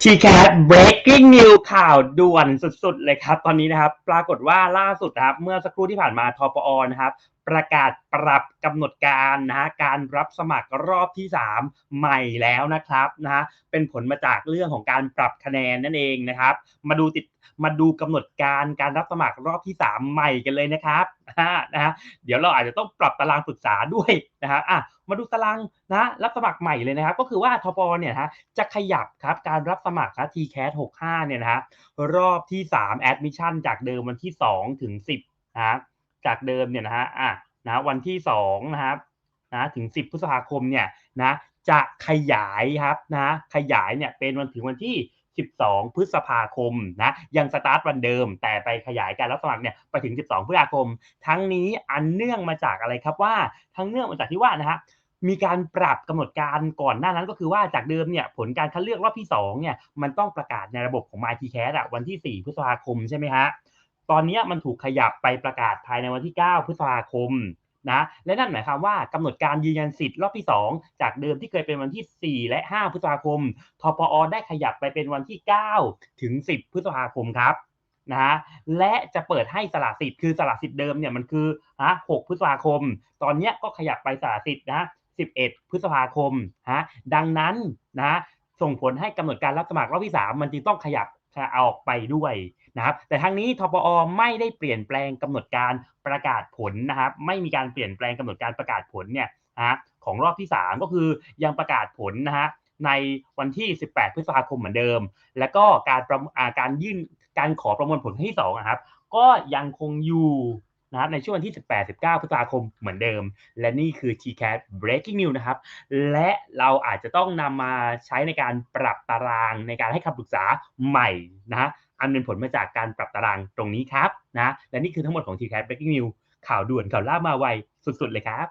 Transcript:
ทีแค t breaking news ข่าวด่วนสุดๆ เลยครับ ตอนนี้นะครับ ปรากฏว่าล่าสุดนะครับ เมื่อสักครู่ที่ผ่านมาทปอนะครับ ประกาศปรับกำหนดการนะฮะการรับสมัครรอบที่ 3 ใหม่แล้วนะครับนะฮะเป็นผลมาจากเรื่องของการปรับคะแนนนั่นเองนะครับ มาดูติดมาดูกำหนดการการรับสมัครรอบที่ 3 ใหม่กันเลยนะครับนะฮะเดี๋ยวเราอาจจะต้องปรับตารางปรึกษาด้วยนะฮะอะ มาดูตารางนะรับสมัครใหม่เลยนะครับก็คือว่าทปเนี่ยนะฮะจะขยับครับการรับสมัครครับ TCAT 65เนี่ยนะฮะรอบที่3 admission จากเดิมวันที่2ถึง10นะฮะจากเดิมเนี่ยนะฮะอะนะวันที่2นะครับนะถึง 10 พฤษภาคมเนี่ยนะจะขยายครับนะขยายเนี่ยเป็นวันถึงวันที่ 12 พฤษภาคมนะยังสตาร์ทวันเดิม แต่ไปขยายการรับสมัครเนี่ยไปถึง 12 พฤษภาคม ทั้งนี้อันเนื่องมาจากอะไรครับว่า ทั้งเนื่องมาจากที่ว่านะฮะมีการปรับกำหนดการก่อนหน้านั้นก็คือว่าจากเดิมเนี่ยผลการคัดเลือกรอบที่2เนี่ยมันต้องประกาศในระบบของ MyTCAT อะวันที่ 4 พฤษภาคมใช่ไหมฮะตอนนี้มันถูกขยับไปประกาศภายในวันที่ 9 พฤษภาคม นะและนั่นหมายความว่ากำหนดการยืนยันสิทธิ์รอบที่ 2 จากเดิมที่เคยเป็นวันที่ 4 และ 5 พฤษภาคมทปอได้ขยับไปเป็นวันที่ 9 ถึง 10 พฤษภาคมครับนะฮะและจะเปิดให้สละสิทธิ์คือสละสิทธิ์เดิมเนี่ยมันคือฮะ6พฤษภาคม ตอนนี้ก็ขยับไปสละสิทธิ์นะ11 พฤษภาคมฮะดังนั้นนะส่งผลให้กำหนดการรับสมัครรอบที่ 3 มันจึงต้องขยับ ออกไปด้วยนะครับแต่ทางนี้ทปอไม่ได้เปลี่ยนแปลงกำหนดการประกาศผลนะครับไม่มีการเปลี่ยนแปลงกำหนดการประกาศผลเนี่ยนะของรอบที่ 3 ก็คือยังประกาศผลนะฮะในวันที่ 18 พฤษภาคมเหมือนเดิม และก็การประการยื่นการขอประมวลผลครั้งที่2นะครับก็ยังคงอยู่ นะครับในช่วงวันที่ 18 19 พฤษภาคมเหมือนเดิม และนี่คือ TCAT Breaking News นะครับ และเราอาจจะต้องนำมาใช้ในการปรับตารางในการให้คำปรึกษาใหม่นะฮะอันเป็นผลมาจากการปรับตารางตรงนี้ครับนะและนี่คือทั้งหมดของ TCAT Breaking News ข่าวด่วนข่าวล่ามาไวสุดๆเลยครับ